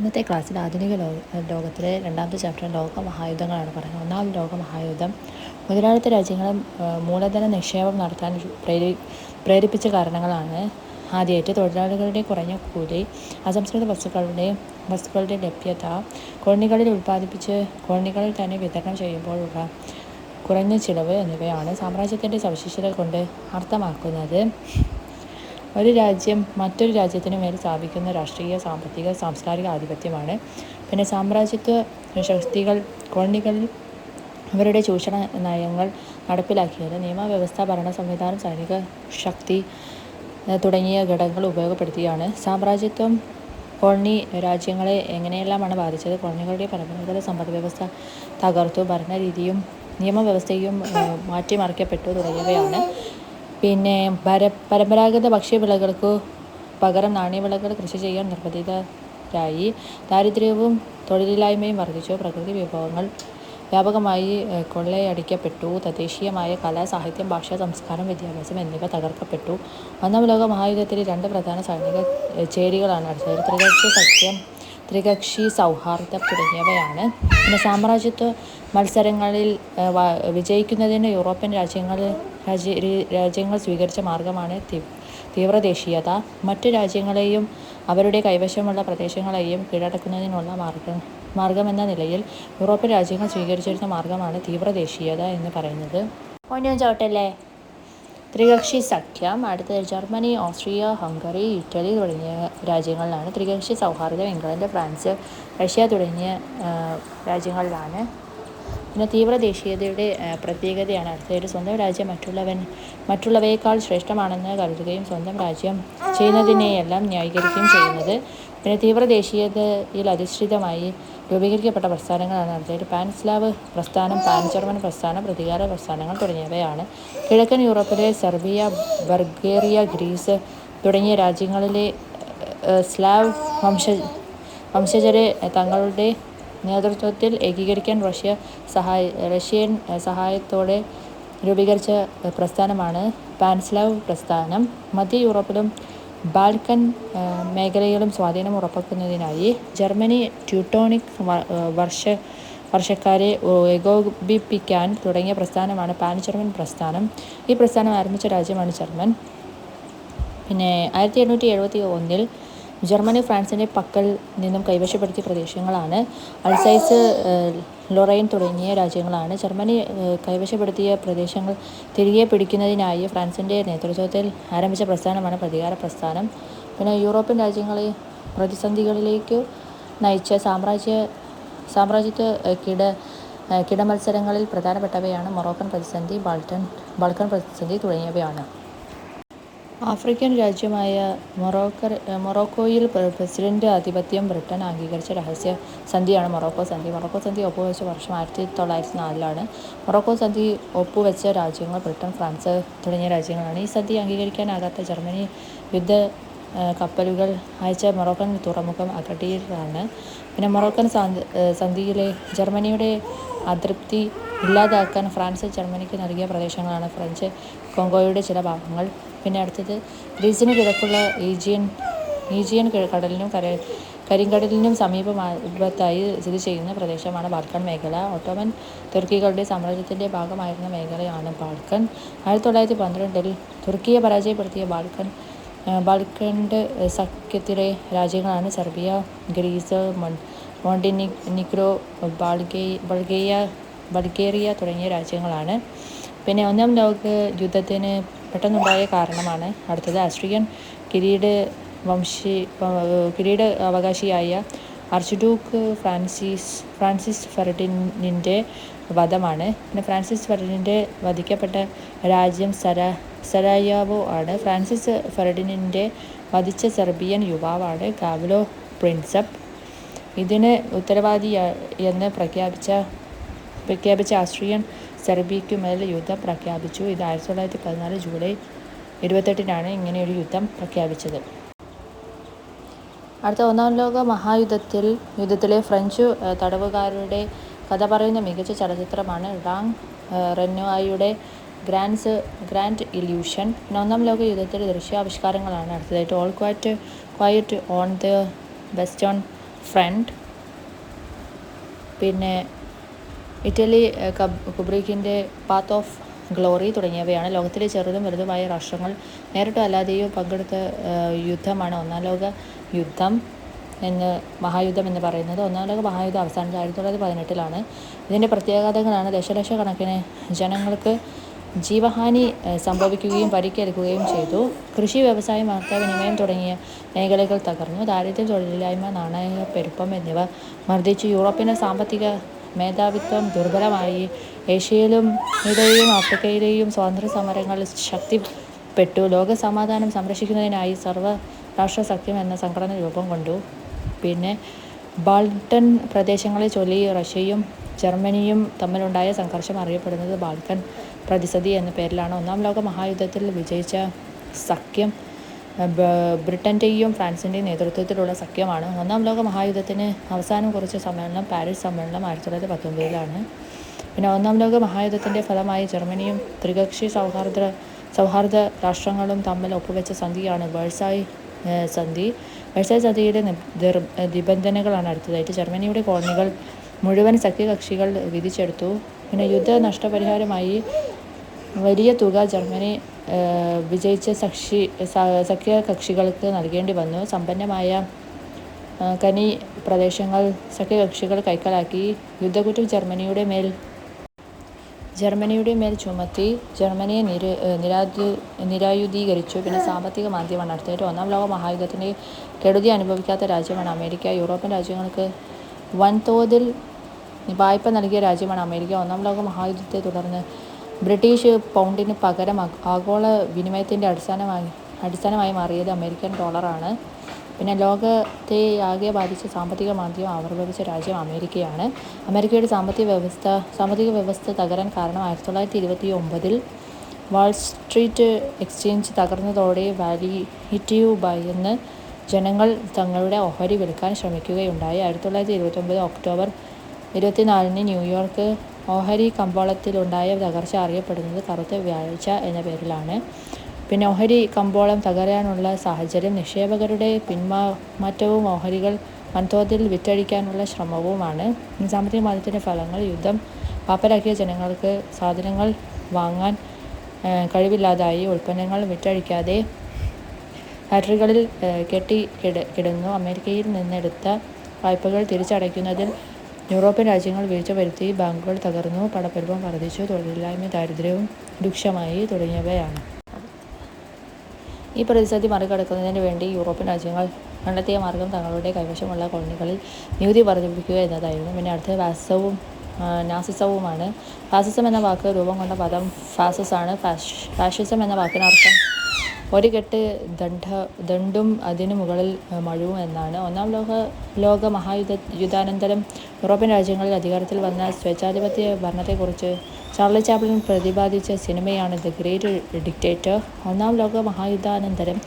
ഇന്നത്തെ ക്ലാസ്സിൽ ആധുനിക ലോക ലോകത്തിലെ രണ്ടാമത്തെ ചാപ്റ്റർ ലോക മഹായുദ്ധങ്ങളാണ് പറയുന്നത്. ഒന്നാം ലോക മഹായുദ്ധം മുതലാളിത്ത രാജ്യങ്ങളെ മൂലധന നിക്ഷേപം നടത്താൻ പ്രേരി പ്രേരിപ്പിച്ച കാരണങ്ങളാണ് ആദ്യമായിട്ട് തൊഴിലാളികളുടെ കുറഞ്ഞ കൂലി അസംസ്കൃത വസ്തുക്കളുടെ വസ്തുക്കളുടെ ലഭ്യത കോളനികളിൽ ഉൽപ്പാദിപ്പിച്ച് കോളനികളിൽ തന്നെ വിതരണം ചെയ്യുമ്പോഴുള്ള കുറഞ്ഞ ചിലവ് എന്നിവയാണ് സാമ്രാജ്യത്തിന്റെ സവിശേഷത കൊണ്ട് അർത്ഥമാക്കുന്നത്. ഒരു രാജ്യം മറ്റൊരു രാജ്യത്തിന് മേൽ സ്ഥാപിക്കുന്ന രാഷ്ട്രീയ സാമ്പത്തിക സാംസ്കാരിക ആധിപത്യമാണ്. പിന്നെ സാമ്രാജ്യത്വ ശക്തികൾ കോളനികളിൽ അവരുടെ ചൂഷണ നയങ്ങൾ നടപ്പിലാക്കിയത് നിയമവ്യവസ്ഥ ഭരണ സംവിധാനം സൈനിക ശക്തി തുടങ്ങിയ ഘടകങ്ങൾ ഉപയോഗപ്പെടുത്തിയാണ്. സാമ്രാജ്യത്വം കോളനി രാജ്യങ്ങളെ എങ്ങനെയെല്ലാമാണ് ബാധിച്ചത്? കോളനികളുടെ പരമ്പരാഗത സമ്പദ് വ്യവസ്ഥ തകർത്തു ഭരണരീതിയും നിയമവ്യവസ്ഥയും മാറ്റിമറിക്കപ്പെട്ടു തുടങ്ങിയവയാണ്. പിന്നെ പര പരമ്പരാഗത ഭക്ഷ്യവിളകൾക്ക് പകരം നാണ്യവിളകൾ കൃഷി ചെയ്യാൻ നിർബന്ധിതരായി. ദാരിദ്ര്യവും തൊഴിലില്ലായ്മയും വർദ്ധിച്ചു. പ്രകൃതി വിഭവങ്ങൾ വ്യാപകമായി കൊള്ളയടിക്കപ്പെട്ടു. തദ്ദേശീയമായ കല സാഹിത്യം ഭാഷ സംസ്കാരം വിദ്യാഭ്യാസം എന്നിവ തകർക്കപ്പെട്ടു. ഒന്നാം ലോക മഹായുദ്ധത്തിൽ രണ്ട് പ്രധാന സൈനിക ചേരികളാണ് ത്രികക്ഷി സഖ്യം ത്രികക്ഷി സൗഹാർദ്ദം തുടങ്ങിയവയാണ്. പിന്നെ സാമ്രാജ്യത്വ മത്സരങ്ങളിൽ വിജയിക്കുന്നതിന് യൂറോപ്യൻ രാജ്യങ്ങൾ രാജ്യ രാജ്യങ്ങൾ സ്വീകരിച്ച മാർഗമാണ് തീവ്രദേശീയത. മറ്റു രാജ്യങ്ങളെയും അവരുടെ കൈവശമുള്ള പ്രദേശങ്ങളെയും കീഴടക്കുന്നതിനുള്ള മാർഗം മാർഗമെന്ന നിലയിൽ യൂറോപ്യൻ രാജ്യങ്ങൾ സ്വീകരിച്ചിരുന്ന മാർഗമാണ് തീവ്രദേശീയത എന്ന് പറയുന്നത്. ഒന്നും ചോട്ടല്ലേ ത്രികക്ഷി സഖ്യം അടുത്തത് ജർമ്മനി ഓസ്ട്രിയ ഹംഗറി ഇറ്റലി തുടങ്ങിയ രാജ്യങ്ങളിലാണ്. ത്രികക്ഷി സൗഹാർദ്ദം ഇംഗ്ലണ്ട് ഫ്രാൻസ് റഷ്യ തുടങ്ങിയ രാജ്യങ്ങളിലാണ്. പിന്നെ തീവ്ര ദേശീയതയുടെ പ്രത്യേകതയാണ് അടുത്തത് സ്വന്തം രാജ്യം മറ്റുള്ളവൻ മറ്റുള്ളവയേക്കാൾ ശ്രേഷ്ഠമാണെന്ന് കരുതുകയും സ്വന്തം രാജ്യം ചെയ്യുന്നതിനെയെല്ലാം ന്യായീകരിക്കുകയും ചെയ്യുന്നത്. പിന്നെ തീവ്ര ദേശീയതയിൽ അധിഷ്ഠിതമായി രൂപീകരിക്കപ്പെട്ട പ്രസ്ഥാനങ്ങളാണ് അടുത്തത് പാൻസ്ലാവ് പ്രസ്ഥാനം പാൻ ജർമ്മൻ പ്രസ്ഥാനം പ്രതികാര പ്രസ്ഥാനങ്ങൾ തുടങ്ങിയവയാണ്. കിഴക്കൻ യൂറോപ്പിലെ സെർബിയ ബൾഗേറിയ ഗ്രീസ് തുടങ്ങിയ രാജ്യങ്ങളിലെ സ്ലാവ് വംശ വംശജരെ തങ്ങളുടെ നേതൃത്വത്തിൽ ഏകീകരിക്കാൻ റഷ്യ സഹായ റഷ്യൻ സഹായത്തോടെ രൂപീകരിച്ച പ്രസ്ഥാനമാണ് പാൻസ്ലാവ് പ്രസ്ഥാനം. മധ്യ യൂറോപ്പിലും ബാൾക്കൻ മേഖലയിലും സ്വാധീനം ഉറപ്പാക്കുന്നതിനായി ജർമ്മനി ട്യൂട്ടോണിക് വർഷ വർഷക്കാരെ ഏകോപിപ്പിക്കാൻ തുടങ്ങിയ പ്രസ്ഥാനമാണ് പാൻ ജർമ്മൻ പ്രസ്ഥാനം. ഈ പ്രസ്ഥാനം ആരംഭിച്ച രാജ്യമാണ് ജർമ്മൻ. പിന്നെ ആയിരത്തി എണ്ണൂറ്റി എഴുപത്തി ഒന്നിൽ ജർമ്മനി ഫ്രാൻസിന്റെ പക്കൽ നിന്നും കൈവശപ്പെടുത്തിയ പ്രദേശങ്ങളാണ്. അൾസൈസ് ലൊറൈൻ തുടങ്ങിയ രാജ്യങ്ങളാണ്. ജർമ്മനി കൈവശപ്പെടുത്തിയ പ്രദേശങ്ങൾ തിരികെ പിടിക്കുന്നതിനായി ഫ്രാൻസിന്റെ നേതൃത്വത്തിൽ ആരംഭിച്ച പ്രസ്ഥാനമാണ് പ്രതികാര പ്രസ്ഥാനം. പിന്നെ യൂറോപ്യൻ രാജ്യങ്ങളെ പ്രതിസന്ധികളിലേക്ക് നയിച്ച സാമ്രാജ്യ സാമ്രാജ്യത്വ കിട കിടമത്സരങ്ങളിൽ പ്രധാനപ്പെട്ടവയാണ് മൊറോക്കൻ പ്രതിസന്ധി ബാൾട്ടൻ ബാൾക്കൻ പ്രതിസന്ധി തുടങ്ങിയവയാണ്. ആഫ്രിക്കൻ രാജ്യമായ മൊറോക്ക മൊറോക്കോയിൽ പ്രസിഡന്റ് ആധിപത്യം ബ്രിട്ടൻ അംഗീകരിച്ച രഹസ്യ സന്ധിയാണ് മൊറോക്കോ സന്ധി. മൊറോക്കോ സന്ധി ഒപ്പുവെച്ച വർഷം ആയിരത്തി തൊള്ളായിരത്തി നാലിലാണ് മൊറോക്കോ സന്ധി ഒപ്പുവെച്ച രാജ്യങ്ങൾ ബ്രിട്ടൻ ഫ്രാൻസ് തുടങ്ങിയ രാജ്യങ്ങളാണ്. ഈ സന്ധി അംഗീകരിക്കാനാകാത്ത ജർമ്മനി യുദ്ധ കപ്പലുകൾ അയച്ച മൊറോക്കൻ തുറമുഖം അഗഡീറാണ് പിന്നെ മൊറോക്കൻ സന്ധിയിലെ ജർമ്മനിയുടെ അതൃപ്തി ഇല്ലാതാക്കാൻ ഫ്രാൻസ് ജർമ്മനിക്ക് നൽകിയ പ്രദേശങ്ങളാണ് ഫ്രഞ്ച് കൊങ്കോയുടെ ചില ഭാഗങ്ങൾ. പിന്നെ അടുത്തത് ഗ്രീസിന് കിഴക്കുള്ള ഈജിയൻ ഈജിയൻ കടലിനും കര കരിങ്കടലിനും സമീപത്തായി സ്ഥിതി ചെയ്യുന്ന പ്രദേശമാണ് ബാൽക്കൺ മേഖല. ഒട്ടോമൻ തുർക്കികളുടെ സാമ്രാജ്യത്തിന്റെ ഭാഗമായിരുന്ന മേഖലയാണ് ബാൽക്കൺ ആയിരത്തി തൊള്ളായിരത്തി പന്ത്രണ്ടിൽ തുർക്കിയെ പരാജയപ്പെടുത്തിയ ബാൽക്കൺ ബാൽക്കണ്ട് സഖ്യത്തിലെ രാജ്യങ്ങളാണ് സെർബിയ ഗ്രീസ് മോണ്ടിനിഗ്രോ ബാൾഗേ ബൾഗേയ ബൾഗേറിയ തുടങ്ങിയ രാജ്യങ്ങളാണ്. പിന്നെ ഒന്നാം ലോക യുദ്ധത്തിന് പെട്ടെന്നുണ്ടായ കാരണമാണ്. അടുത്തത് ആസ്ട്രിയൻ കിരീട വംശി കിരീട അവകാശിയായ അർച്ച്ഡ്യൂക്ക് ഫ്രാൻസിസ് ഫ്രാൻസിസ് ഫെർഡിനിന്റെ വധമാണ്. പിന്നെ ഫ്രാൻസിസ് ഫെർഡിനിന്റെ വധിക്കപ്പെട്ട രാജ്യം സര സരായാവോ ആണ്. ഫ്രാൻസിസ് ഫെർഡിനിന്റെ വധിച്ച സെർബിയൻ യുവാവാണ് കാവ്ലോ പ്രിൻസപ്പ്. ഇതിന് ഉത്തരവാദി എന്ന് പ്രഖ്യാപിച്ച പ്രഖ്യാപിച്ച ആസ്ട്രിയൻ സെർബിയയ്ക്കുമേൽ യുദ്ധം പ്രഖ്യാപിച്ചു. ഇത് ആയിരത്തി തൊള്ളായിരത്തി പതിനാല് ജൂലൈ ഇരുപത്തെട്ടിനാണ് ഇങ്ങനെയൊരു യുദ്ധം പ്രഖ്യാപിച്ചത്. അടുത്ത ഒന്നാം ലോക മഹായുദ്ധത്തിൽ യുദ്ധത്തിലെ ഫ്രഞ്ച് തടവുകാരുടെ കഥ പറയുന്ന മികച്ച ചലച്ചിത്രമാണ് റാങ് റെന്നുവായിയുടെ ഗ്രാൻഡ്സ് ഗ്രാൻഡ് ഇല്യൂഷൻ. പിന്നെ ഒന്നാം ലോക യുദ്ധത്തിലെ ദൃശ്യാവിഷ്കാരങ്ങളാണ് അടുത്തതായിട്ട് all ക്വാറ്റ് quiet on the western front. പിന്നെ ഇറ്റലി കുബ്രിക്കിന്റെ പാത്ത് ഓഫ് ഗ്ലോറി തുടങ്ങിയവയാണ്. ലോകത്തിലെ ചെറുതും വലുതുമായ രാഷ്ട്രങ്ങൾ നേരിട്ടോ അല്ലാതെയോ പങ്കെടുത്ത യുദ്ധമാണ് ഒന്നാം ലോക യുദ്ധം എന്ന് മഹായുദ്ധം എന്ന് പറയുന്നത്. ഒന്നാം ലോക മഹായുദ്ധം അവസാനിച്ചത് ആയിരത്തി തൊള്ളായിരത്തി പതിനെട്ടിലാണ്. ഇതിന്റെ പ്രത്യാഘാതങ്ങളാണ് ദശലക്ഷക്കണക്കിന് ജനങ്ങൾക്ക് ജീവഹാനി സംഭവിക്കുകയും പരിക്കേൽക്കുകയും ചെയ്തു. കൃഷി വ്യവസായം വാർത്താവിനിമയം തുടങ്ങിയ മേഖലകൾ തകർന്നു. ദാരിദ്ര്യം തൊഴിലില്ലായ്മ നാണയപ്പെരുപ്പം എന്നിവ മർദ്ദിച്ചു യൂറോപ്യൻ സാമ്പത്തിക മേധാവിത്വം ദുർബലമായി. ഏഷ്യയിലും ഇടയിലും ആഫ്രിക്കയിലെയും സ്വാതന്ത്ര്യ സമരങ്ങൾ ശക്തിപ്പെട്ടു. ലോക സമാധാനം സംരക്ഷിക്കുന്നതിനായി സർവ രാഷ്ട്ര സഖ്യം എന്ന സംഘടന രൂപം കൊണ്ടു. പിന്നെ ബാൾട്ടൻ പ്രദേശങ്ങളെ ചൊല്ലി റഷ്യയും ജർമ്മനിയും തമ്മിലുണ്ടായ സംഘർഷം അറിയപ്പെടുന്നത് ബാൾക്കൻ പ്രതിസന്ധി എന്ന പേരിലാണ്. ഒന്നാം ലോക മഹായുദ്ധത്തിൽ വിജയിച്ച സഖ്യം ബ്രിട്ടന്റെയും ഫ്രാൻസിന്റെയും നേതൃത്വത്തിലുള്ള സഖ്യമാണ്. ഒന്നാം ലോക മഹായുദ്ധത്തിന് അവസാനം കുറിച്ച സമ്മേളനം പാരീസ് സമ്മേളനം ആയിരത്തി തൊള്ളായിരത്തി പത്തൊമ്പതിലാണ് പിന്നെ ഒന്നാം ലോക മഹായുദ്ധത്തിന്റെ ഫലമായി ജർമ്മനിയും ത്രികക്ഷി സൗഹാർദ്ദ സൗഹാർദ്ദ രാഷ്ട്രങ്ങളും തമ്മിൽ ഒപ്പുവെച്ച സന്ധിയാണ് വേഴ്സായി സന്ധി. വേഴ്സായി സന്ധിയുടെ നിബന്ധനകളാണ് അടുത്തതായിട്ട്. ജർമ്മനിയുടെ കോളനികൾ മുഴുവൻ സഖ്യകക്ഷികൾ വിധിച്ചെടുത്തു. പിന്നെ യുദ്ധ നഷ്ടപരിഹാരമായി വലിയ തുക ജർമ്മനി വിജയിച്ച സഖ്യ സഖ്യ കക്ഷികൾക്ക് നൽകേണ്ടി വന്നു. സമ്പന്നമായ കനി പ്രദേശങ്ങൾ സഖ്യകക്ഷികൾ കൈക്കലാക്കി. യുദ്ധക്കുറ്റം ജർമ്മനിയുടെ മേൽ ജർമ്മനിയുടെ മേൽ ചുമത്തി. ജർമ്മനിയെ നിര നിരാധു നിരായുധീകരിച്ചു. പിന്നെ സാമ്പത്തിക മാന്ദ്യം അടുത്തായിട്ട് ഒന്നാം ലോക മഹായുദ്ധത്തിന്റെ കെടുതി അനുഭവിക്കാത്ത രാജ്യമാണ് അമേരിക്ക. യൂറോപ്യൻ രാജ്യങ്ങൾക്ക് വൻതോതിൽ വായ്പ നൽകിയ രാജ്യമാണ് അമേരിക്ക. ഒന്നാം ലോക മഹായുദ്ധത്തെ തുടർന്ന് ബ്രിട്ടീഷ് പൗണ്ടിന് പകരം ആഗോള വിനിമയത്തിന്റെ അടിസ്ഥാനമായി അടിസ്ഥാനമായി മാറിയത് അമേരിക്കൻ ഡോളറാണ്. പിന്നെ ലോകത്തെ ആകെ ബാധിച്ച സാമ്പത്തിക മാന്ദ്യം ആവിർഭവിച്ച രാജ്യം അമേരിക്കയാണ്. അമേരിക്കയുടെ സാമ്പത്തിക വ്യവസ്ഥ സാമ്പത്തിക വ്യവസ്ഥ തകരാൻ കാരണം ആയിരത്തി തൊള്ളായിരത്തി ഇരുപത്തി ഒമ്പതിൽ വാൾ സ്ട്രീറ്റ് എക്സ്ചേഞ്ച് തകർന്നതോടെ വാലിറ്റീവ് ബൈ എന്ന് ജനങ്ങൾ തങ്ങളുടെ ഓഹരി വിൽക്കാൻ ശ്രമിക്കുകയുണ്ടായി. ആയിരത്തി തൊള്ളായിരത്തി ഇരുപത്തൊമ്പത് ഒക്ടോബർ ഇരുപത്തിനാലിന് ന്യൂയോർക്ക് ഓഹരി കമ്പോളത്തിലുണ്ടായ തകർച്ച അറിയപ്പെടുന്നത് കറുത്ത വ്യാഴ്ച എന്ന പേരിലാണ്. പിന്നെ ഓഹരി കമ്പോളം തകരാനുള്ള സാഹചര്യം നിക്ഷേപകരുടെ പിന്മാറ്റവും ഓഹരികൾ വൻതോതിൽ വിറ്റഴിക്കാനുള്ള ശ്രമവുമാണ്. സാമ്പത്തിക മാറ്റത്തിന്റെ ഫലങ്ങൾ യുദ്ധം പാപ്പരാക്കിയ ജനങ്ങൾക്ക് സാധനങ്ങൾ വാങ്ങാൻ കഴിവില്ലാതായി ഉൽപ്പന്നങ്ങൾ വിറ്റഴിക്കാതെ ഫാക്ടറികളിൽ കെട്ടി കിട കിടന്നു അമേരിക്കയിൽ നിന്നെടുത്ത വായ്പകൾ തിരിച്ചടയ്ക്കുന്നതിൽ യൂറോപ്യൻ രാജ്യങ്ങൾ വീഴ്ച വരുത്തി ബാങ്കുകൾ തകർന്നു പണപ്പെരുപ്പം വർദ്ധിച്ചു തൊഴിലില്ലായ്മ ദാരിദ്ര്യവും രൂക്ഷമായി തുടങ്ങിയവയാണ്. ഈ പ്രതിസന്ധി മറികടക്കുന്നതിന് വേണ്ടി യൂറോപ്യൻ രാജ്യങ്ങൾ കണ്ടെത്തിയ മാർഗം തങ്ങളുടെ കൈവശമുള്ള കോളനികളിൽ നികുതി വർദ്ധിപ്പിക്കുക എന്നതായിരുന്നു. പിന്നെ അടുത്ത വാസവും നാസിസവുമാണ്. ഫാസിസം എന്ന വാക്ക് രൂപം കൊണ്ട പദം ഫാസിസ് ആണ് ഫാഷ് ഫാഷിസം എന്ന വാക്കിനർത്ഥം ഒരു കെട്ട് ദണ്ഡ ദണ്ടും അതിനു മുകളിൽ മഴുവും എന്നാണ്. ഒന്നാം ലോക ലോക മഹായുദ്ധ യുദ്ധാനന്തരം യൂറോപ്യൻ രാജ്യങ്ങളിൽ അധികാരത്തിൽ വന്ന സ്വേച്ഛാധിപത്യ ഭരണത്തെക്കുറിച്ച് ചാർലി ചാപ്ലിൻ പ്രതിപാദിച്ച സിനിമയാണ് ദ ഗ്രേറ്റ് ഡിക്റ്റേറ്റർ. ഒന്നാം ലോക മഹായുദ്ധാനന്തരം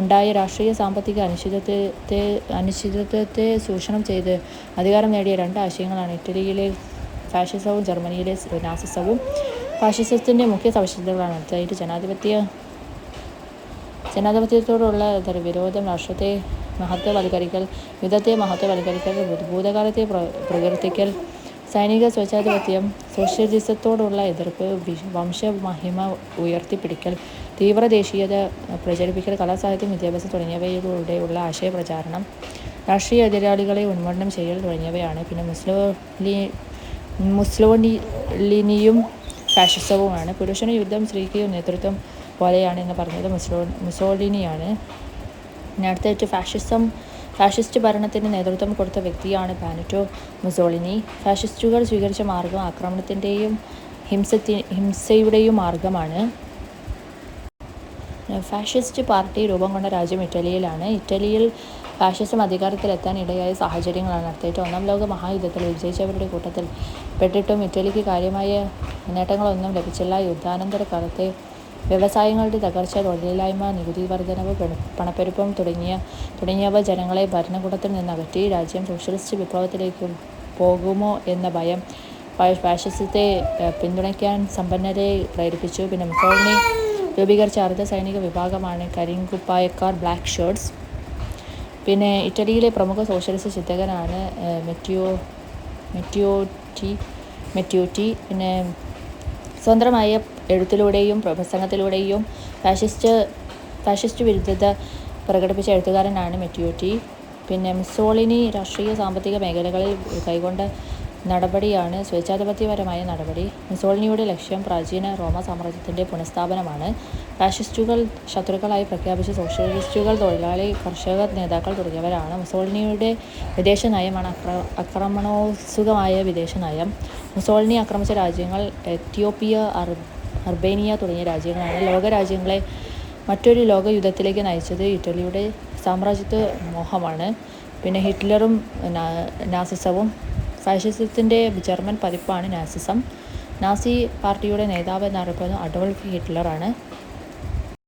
ഉണ്ടായ രാഷ്ട്രീയ സാമ്പത്തിക അനിശ്ചിതത്വത്തെ അനിശ്ചിതത്വത്തെ ചൂഷണം ചെയ്ത് അധികാരം നേടിയ രണ്ട് ആശയങ്ങളാണ് ഇറ്റലിയിലെ ഫാഷിസവും ജർമ്മനിയിലെ നാസിസവും. ഫാഷിസത്തിന്റെ മുഖ്യ സവിശേഷതകളാണ്. അടുത്തായിട്ട് ജനാധിപത്യ ജനാധിപത്യത്തോടുള്ള വിരോധം രാഷ്ട്രത്തെ മഹത്വവൽക്കരിക്കൽ യുദ്ധത്തെ മഹത്വവൽക്കരിക്കൽ ഭൂതകാലത്തെ പ്ര പ്രകീർത്തിക്കൽ സൈനിക സ്വച്ഛാധിപത്യം സോഷ്യലിസത്തോടുള്ള എതിർപ്പ് വംശമഹിമ ഉയർത്തിപ്പിടിക്കൽ തീവ്ര ദേശീയത പ്രചരിപ്പിക്കൽ കലാസാഹിത്യം വിദ്യാഭ്യാസം തുടങ്ങിയവയിലൂടെയുള്ള ആശയപ്രചാരണം രാഷ്ട്രീയ എതിരാളികളെ ഉന്മൂലനം ചെയ്യൽ തുടങ്ങിയവയാണ്. പിന്നെ മുസ്ലോലി മുസ്ലോലിനിയും ഫാഷിസവുമാണ്. പുരുഷന് യുദ്ധം സ്ത്രീക്ക് നേതൃത്വം പോലെയാണ് എന്ന് പറഞ്ഞത് മുസോ മുസോളിനിയാണ്. പിന്നെ അടുത്തായിട്ട് ഫാഷിസം ഫാഷിസ്റ്റ് ഭരണത്തിന് നേതൃത്വം കൊടുത്ത വ്യക്തിയാണ് പാനറ്റോ മുസോളിനി. ഫാഷിസ്റ്റുകൾ സ്വീകരിച്ച മാർഗം ആക്രമണത്തിന്റെയും ഹിംസത്തി ഹിംസയുടെയും മാർഗമാണ്. ഫാഷിസ്റ്റ് പാർട്ടി രൂപം കൊണ്ട രാജ്യം ഇറ്റലിയിലാണ്. ഇറ്റലിയിൽ ഫാഷിസം അധികാരത്തിലെത്താൻ ഇടയായ സാഹചര്യങ്ങളാണ് അടുത്തായിട്ട്. ഒന്നാം ലോക മഹായുദ്ധത്തിൽ വിജയിച്ചവരുടെ കൂട്ടത്തിൽ പെട്ടിട്ടും ഇറ്റലിക്ക് കാര്യമായ നേട്ടങ്ങളൊന്നും ലഭിച്ചില്ല. യുദ്ധാനന്തര കാലത്തെ വ്യവസായങ്ങളുടെ തകർച്ച തൊഴിലില്ലായ്മ നികുതി വർധനവ് പണ- പണപ്പെരുപ്പം തുടങ്ങിയ തുടങ്ങിയവ ജനങ്ങളെ ഭരണകൂടത്തിൽ നിന്ന് അകറ്റി രാജ്യം സോഷ്യലിസ്റ്റ് വിപ്ലവത്തിലേക്ക് പോകുമോ എന്ന ഭയം ഫാഷിസത്തെ പിന്തുണയ്ക്കാൻ സമ്പന്നരെ പ്രേരിപ്പിച്ചു. പിന്നെ മുസോളിനി രൂപീകരിച്ച അർദ്ധ സൈനിക വിഭാഗമാണ് കരിങ്കുപ്പായക്കാർ ബ്ലാക്ക് ഷർട്ട്സ് പിന്നെ ഇറ്റലിയിലെ പ്രമുഖ സോഷ്യലിസ്റ്റ് ചിന്തകനാണ് മെറ്റിയോ മെറ്റിയോറ്റി മെറ്റിയോറ്റി. പിന്നെ സ്വതന്ത്രമായ എഴുത്തിലൂടെയും പ്രസംഗത്തിലൂടെയും ഫാഷിസ്റ്റ് ഫാഷിസ്റ്റ് വിരുദ്ധത പ്രകടിപ്പിച്ച എഴുത്തുകാരനാണ് മെറ്റിയോട്ടി പിന്നെ മിസോളിനി രാഷ്ട്രീയ സാമ്പത്തിക മേഖലകളിൽ കൈകൊണ്ട നടപടിയാണ് സ്വേച്ഛാധിപത്യപരമായ നടപടി. മിസോളിനിയുടെ ലക്ഷ്യം പ്രാചീന റോമ സാമ്രാജ്യത്തിന്റെ പുനഃസ്ഥാപനമാണ്. ഫാഷിസ്റ്റുകൾ ശത്രുക്കളായി പ്രഖ്യാപിച്ച സോഷ്യലിസ്റ്റുകൾ തൊഴിലാളി കർഷക നേതാക്കൾ തുടങ്ങിയവരാണ്. മുസോളിനിയുടെ വിദേശ നയമാണ് അക്ര ആക്രമണോത്സുകമായ വിദേശ നയം. മുസോളിനി ആക്രമിച്ച രാജ്യങ്ങൾ എത്യോപ്യ അർ അർബേനിയ തുടങ്ങിയ രാജ്യങ്ങളാണ്. ലോകരാജ്യങ്ങളെ മറ്റൊരു ലോകയുദ്ധത്തിലേക്ക് നയിച്ചത് ഇറ്റലിയുടെ സാമ്രാജ്യത്വ മോഹമാണ്. പിന്നെ ഹിറ്റ്ലറും നാസിസവും ഫാഷിസത്തിന്റെ ജർമ്മൻ പതിപ്പാണ് നാസിസം. നാസി പാർട്ടിയുടെ നേതാവ് എന്നറിയപ്പെടുന്നത് അഡോൾഫ് ഹിറ്റ്ലറാണ്.